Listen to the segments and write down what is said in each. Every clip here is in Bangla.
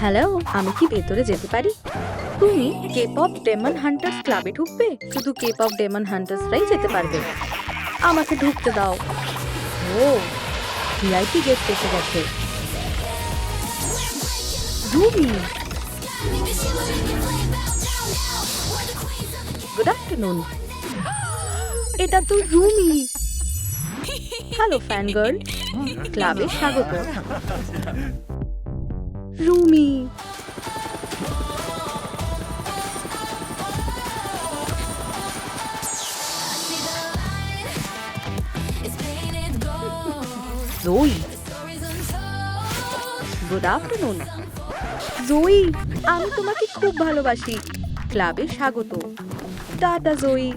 হ্যালো, আমি কি ভেতরে যেতে পারি? তুমি কে পপ ডেমন হান্টার্স ক্লাবে ঢুকবে? শুধু কে পপ ডেমন হান্টার্সরাই যেতে পারবে। আমাকে ঢুকতে দাও। ও ভিআইপি গেস্ট এসে গেছে। রুবি গুড আফটারনুন এটা তো রুমি। হ্যালো ফ্যান গার্ল ক্লাবে স্বাগত। Rumi. Zoey good afternoon Zoey আমি তোমাকে খুব ভালোবাসি। ক্লাবে স্বাগত। টাটা জয়ী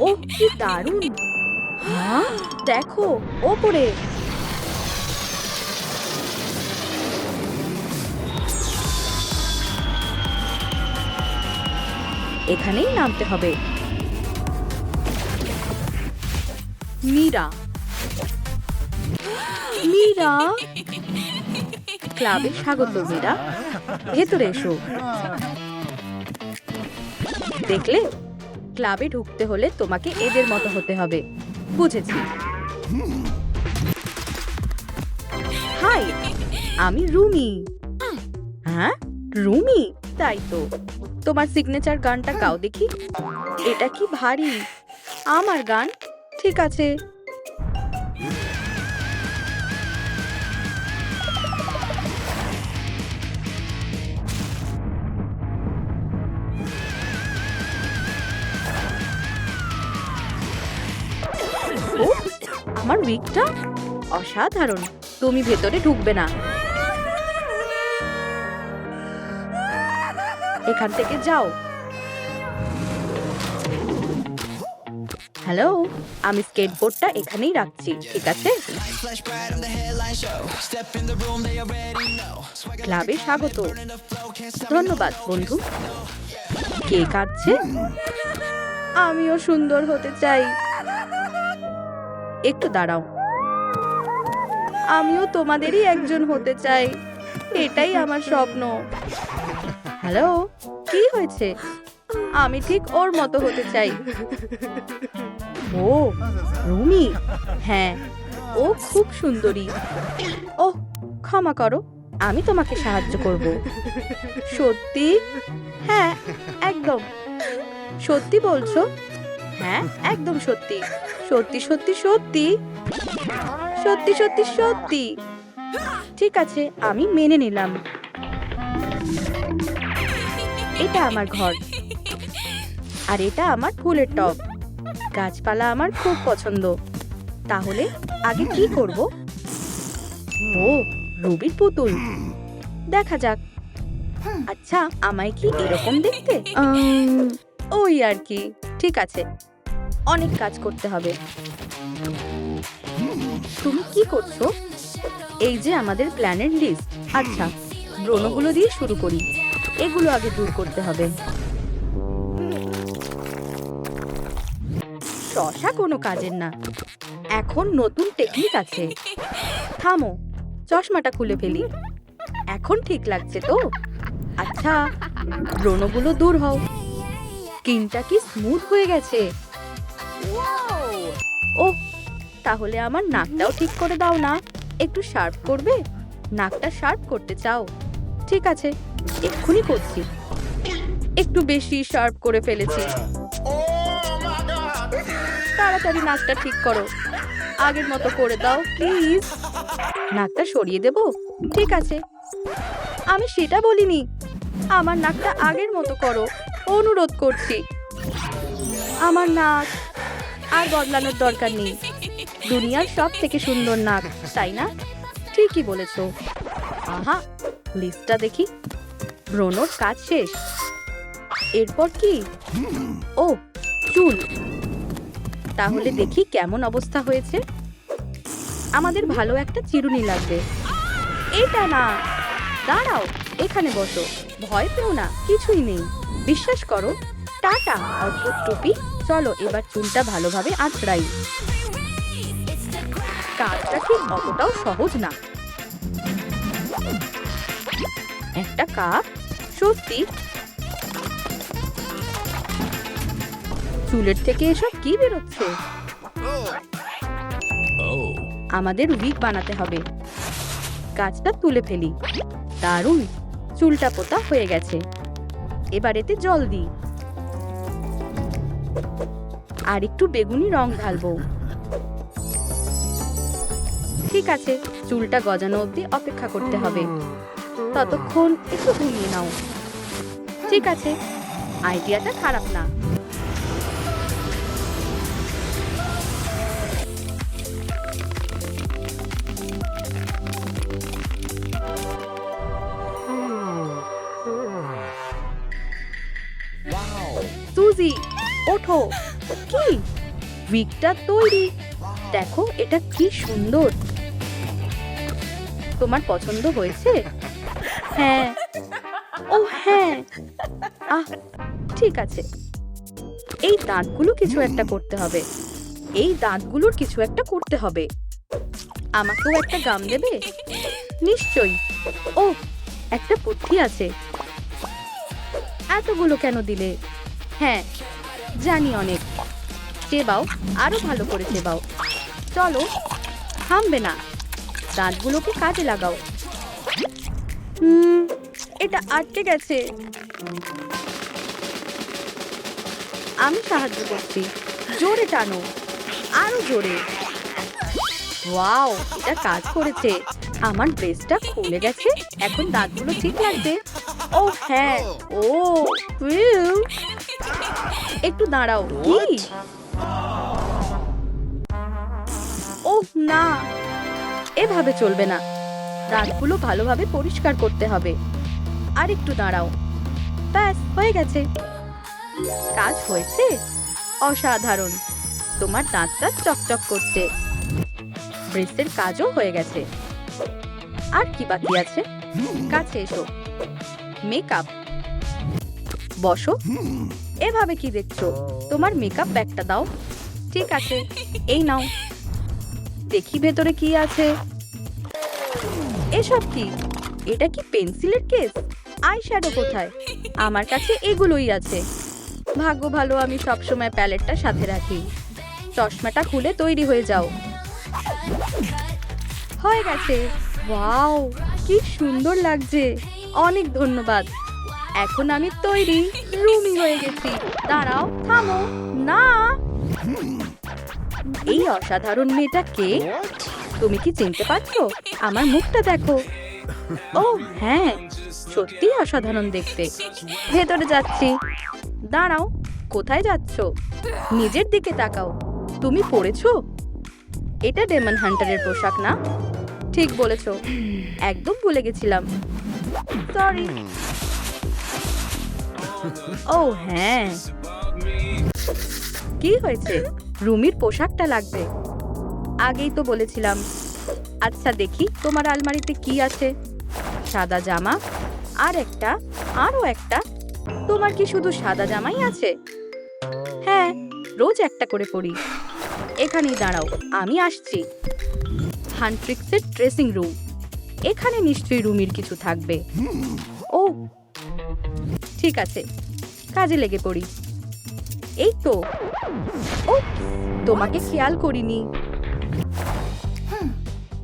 ও কি দারুণ। হ্যাঁ? দেখো ওপরে। এখানেই নামতে হবে। মীরা। মীরা। ক্লাবে স্বাগত, মীরা। ভেতরে এসো। দেখলে, ক্লাবে ঢুকতে হলে তোমাকে এদের মতো হতে হবে। বুঝেছি। হাই, আমি রুমি। হ্যাঁ রুমি? তাই তো। তোমার সিগনেচার গানটা গাও দেখি। এটা কি ভারী? আমার গান? ঠিক আছে। আমার উইকটা অসাধারণ। তুমি ভেতরে ঢুকবে না। এখান থেকে যাও। হ্যালো, আমি স্কেটবোর্ডটা এখানেই রাখছি, ঠিক আছে? ক্লাবে স্বাগত। ধন্যবাদ, বন্ধু। কে কাঁদছে? আমিও সুন্দর হতে চাই। একটু দাঁড়াও। আমিও তোমাদেরই একজন হতে চাই। এটাই আমার স্বপ্ন। হ্যালো, কি হয়েছে? আমি ঠিক ওর মতো হতে চাই। ও, রুমি? হ্যাঁ ও খুব সুন্দরী। ও ক্ষমা করো, আমি তোমাকে সাহায্য করব। সত্যি? হ্যাঁ একদম। সত্যি বলছো? হ্যাঁ একদম সত্যি। সত্যি সত্যি সত্যি। সত্যি সত্যি সত্যি। ঠিক আছে, আমি মেনে নিলাম। এটা আমার ঘর। আর এটা আমার ফুলের টব। গাছপালা আমার খুব পছন্দ। তাহলে আগে কি করব? ও, রবির পুতুল। দেখা যাক। আচ্ছা আমায় কি এরকম দেখতে? ওই আর কি। ঠিক আছে। অনেক কাজ করতে হবে। তুমি কি করছ? এই যে আমাদের প্ল্যানের লিস্ট। আচ্ছা ব্রণগুলো দিয়ে শুরু করি। এগুলো আগে দূর করতে হবে। শশা কোনো কাজের না। এখন নতুন টেকনিক আছে। থামো, চশমাটা খুলে ফেলি। এখন ঠিক লাগছে তো? আচ্ছা ব্রণগুলো দূর হও। স্কিনটা কি স্মুথ হয়ে গেছে? ও তাহলে আমার নাকটাও ঠিক করে দাও না। একটু শার্প করবে? নাকটা শার্প করতে চাও। ঠিক আছে, এক্ষুনি করছি। একটু বেশি শার্প করে ফেলেছি। তাড়াতাড়ি নাকটা ঠিক করো। আগের মতো করে দাও, প্লিজ। নাকটা সরিয়ে দেব? ঠিক আছে। আমি সেটা বলিনি। আমার নাকটা আগের মতো করো। অনুরোধ করছি। আমার নাক আর বদলানোর দরকার নেই। দুনিয়ার সব থেকে সুন্দর নাক, তাই না? ঠিকই বলেছ। আহা লিস্টটা দেখি। ব্রণর কাজ শেষ। এরপর কি? ও, চুল। তাহলে দেখি কেমন অবস্থা হয়েছে। আমাদের ভালো একটা চিরুনি লাগবে। এটা না। দাঁড়াও, এখানে বসো। ভয় পেও না, কিছুই নেই। বিশ্বাস করো, টাটা, অদ্ভুত টুপি। চলো, এবার চুলটা ভালোভাবে আঁচড়াই। কাজটা ঠিক অতটাও সহজ না। একটা কাপ সত্যি চুলের থেকে এসব কি বেরোচ্ছে? Oh. আমাদের উইক বানাতে হবে। গাছটা তুলে ফেলি। দারুণ! চুলটা পোতা হয়ে গেছে। এবার এতে জল দিই। আর একটু বেগুনি রং ঢালবো। ঠিক আছে চুলটা গজানো অবধি অপেক্ষা করতে হবে। ততক্ষণ একটু ঘুমিয়ে নাও। ঠিক আছে, আইডিয়াটা খারাপ না. সুজি, ওঠো। কি? উইকটা তৈরি। দেখো, এটা কি সুন্দর। তোমার পছন্দ হয়েছে? হ্যাঁ। ও হ্যাঁ। আহ, ঠিক আছে। এই দাঁতগুলো কিছু একটা করতে হবে। এই দাঁতগুলোর কিছু একটা করতে হবে। আমাকেও একটা গাম দেবে? নিশ্চয়ই। ও, একটা বুদ্ধি আছে। এতগুলো কেন দিলে? হ্যাঁ জানি অনেক। চেবাও, আরও ভালো করে চেবাও। চলো, থামবে না। দাঁতগুলোকে কাজে লাগাও। হুম এটা আটকে গেছে। আমি সাহায্য করছি। জোরে টানো। আরও জোরে। ওয়াও এটা কাজ করেছে। আমার ড্রেসটা খুলে গেছে। এখন দাঁতগুলো ঠিক লাগছে ও হ্যাঁ। ও। একটু দাঁড়াও। কি? ও না। এভাবে চলবে না। দাঁতগুলো ভালোভাবে পরিষ্কার করতে হবে। আর একটু দাঁড়াও। ব্যাস, হয়ে গেছে। কাজ হয়েছে? অসাধারণ। তোমার দাঁতটা চকচক করছে। ব্রেসের কাজও হয়ে গেছে। আর কি বাকি আছে? কাছে এসো। মেকআপ। বসো। এভাবে কি দেখছ? তোমার মেকআপ ব্যাগটা দাও। ঠিক আছে, এই নাও। দেখি ভেতরে কি আছে। এসব কি? এটা কি পেন্সিলের কেস? আই শ্যাডো কোথায়? আমার কাছে এগুলোই আছে। ভাগ্য ভালো, আমি সবসময় প্যালেটটা সাথে রাখি। চশমাটা খুলে তৈরি হয়ে যাও। হয়ে গেছে। ওয়াও, কি সুন্দর লাগছে। অনেক ধন্যবাদ। এখন আমি তৈরি রুমি হয়ে গেছি। দাঁড়াও, থামো। না! এই অসাধারণ মেয়েটা কে? তুমি কি চিনতে পারছ? আমার মুখটা দেখো। ও হ্যাঁ সত্যি অসাধারণ দেখতে। ভেতরে যাচ্ছি। দাঁড়াও, কোথায় যাচ্ছ? নিজের দিকে তাকাও। তুমি পড়েছো? এটা ডেমন হান্টারের পোশাক না? ঠিক বলেছ। একদম ভুলে গেছিলাম। সরি ও হ্যাঁ। কি হয়েছে? রুমির পোশাকটা লাগবে। আগেই তো বলেছিলাম। আচ্ছা দেখি, তোমার আলমারিতে কি আছে? সাদা জামা, আর একটা আরও একটা। তোমার কি শুধু সাদা জামাই আছে? হ্যাঁ রোজ একটা করে পরি। এখানেই দাঁড়াও, আমি আসছি। হান্ট্রিক্সের ড্রেসিং রুম। এখানে নিশ্চয়ই রুমির কিছু থাকবে। ও, ঠিক আছে, কাজে লেগে পড়ি। এই তো। ও, তোমাকে খেয়াল করিনি।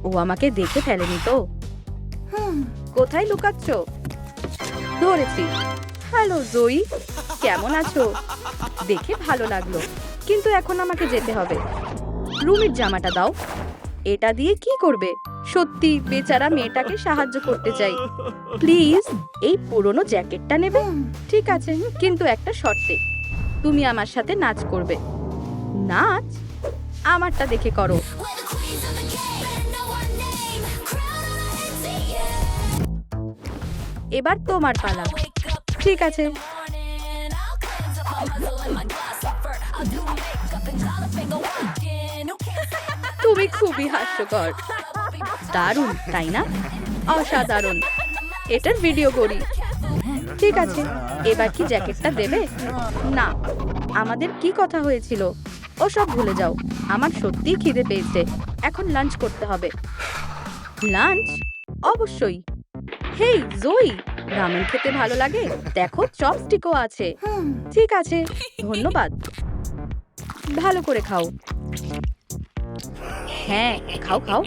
ও আমাকে দেখে ফেলেনি তো। কোথায় লুকাচ্ছ? ধরেছি। হ্যালো জয়ী কেমন আছো? দেখে ভালো লাগল। কিন্তু এখন আমাকে যেতে হবে। রুমির জামাটা দাও। এটা দিয়ে কি করবে? সত্যি, বেচারা মেয়েটাকে সাহায্য করতে চাই। প্লিজ, এই পুরনো জ্যাকেটটা নেবে? ঠিক আছে, কিন্তু একটা শর্তে। তুমি আমার সাথে নাচ করবে। নাচ? আমারটা দেখে করো। এবার তোমার পালা। ঠিক আছে। তুমি খুবই হাস্যকর। দারুণ, তাই না? অসাধারণ। এটার ভিডিও করি। ঠিক আছে। এবার কি জ্যাকেটটা দেবে? না। আমাদের কি কথা হয়েছিল? ও সব ভুলে যাও। আমার সত্যিই খিদে পেয়েছে। এখন লাঞ্চ করতে হবে। লাঞ্চ অবশ্যই। হেই জয়ী রামেন খেতে ভালো লাগে? দেখো চপস্টিকও আছে। ঠিক আছে, ধন্যবাদ। ভালো করে খাও। হ্যাঁ খাও খাও।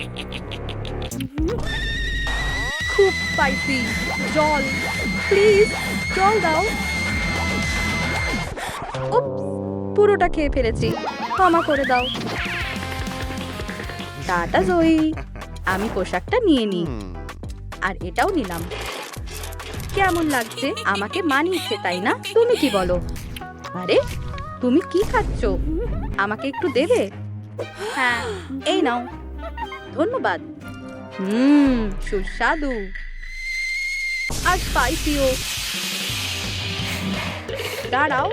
খুব স্পাইসি জল। প্লিজ জল দাও। পুরোটা খেয়ে ফেলেছি। ক্ষমা করে দাও। টাটা জয়ী আমি পোশাকটা নিয়ে নিই। আর এটাও নিলাম। কেমন লাগছে? আমাকে মানিয়েছে, তাই না? তুমি কি বলো? আরে, তুমি কি খাচ্ছ? আমাকে একটু দেবে? হ্যাঁ এই নাও। ধন্যবাদ। হুম, সুস্বাদু। আর স্পাইসিও দাঁড়াও।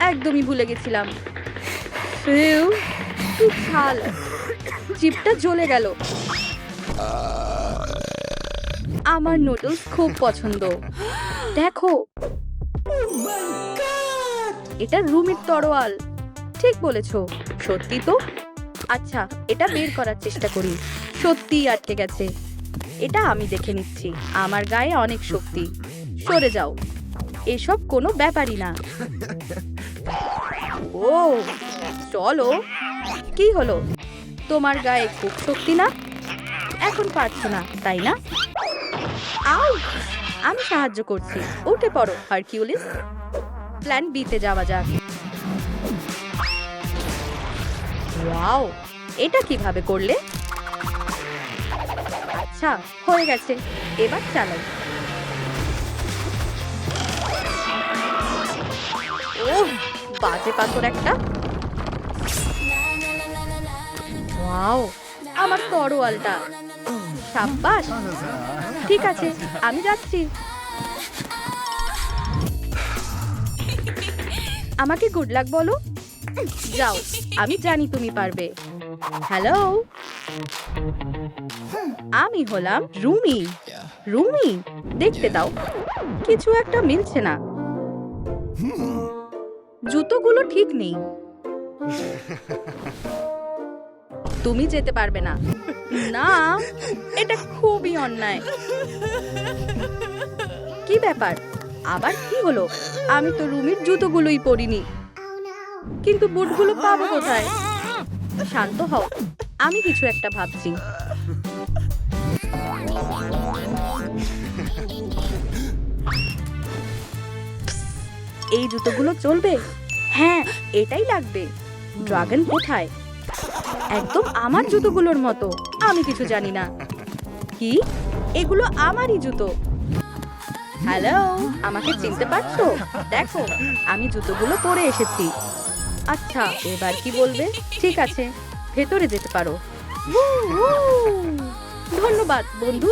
একদমই ভুলে গেছিলাম। ঝাল জিপটা জ্বলে গেল। আমার নুডলস খুব পছন্দ। দেখো। এটা রুমের তরোয়াল। ঠিক বলেছ। সত্যি তো? আচ্ছা এটা বের করার চেষ্টা করি। সত্যিই আটকে গেছে। এটা আমি দেখে নিচ্ছি। আমার গায়ে অনেক শক্তি। সরে যাও। এসব কোনো ব্যাপারই না। ও চলো। কি হলো? তোমার গায়ে খুব শক্তি না? এখন পারছ না, তাই না? আউ, আমি সাহায্য করছি। উঠে পড়ো, হারকিউলিস। প্ল্যান বিতে যাওয়া যাক। ওয়াও, এটা কীভাবে করলে? আচ্ছা হয়ে গেছে। এবার চালাই। ওহ বাজে পাথর একটা। ওয়াও, আমার তরোয়ালটা। সাব্বাস। ঠিক আছে, আমি যাচ্ছি। আমাকে গুড লাক বলো। যাও, আমি জানি তুমি পারবে। হ্যালো আমি হলাম রুমি। রুমি, দেখতে দাও। কিছু একটা মিলছে না। জুতোগুলো ঠিক নেই। তুমি যেতে পারবে না। না, এটা খুবই অন্যায়। কি ব্যাপার? আবার কি হলো? আমি তো রুমির জুতোগুলোই পরিনি। কিন্তু বুটগুলো পাবো কোথায়? শান্ত হও, আমি কিছু একটা ভাবছি। এই জুতোগুলো চলবে? হ্যাঁ এটাই লাগবে। ড্রাগন কোথায়? একদম আমার জুতোগুলোর মতো। আমি কিছু জানি না। কি? এগুলো আমারই জুতো। হ্যালো, আমাকে চিনতে পারছ? দেখো, আমি জুতোগুলো পরে এসেছি। আচ্ছা এবার কি বলবে? ঠিক আছে, ভেতরে যেতে পারো। ধন্যবাদ, বন্ধু.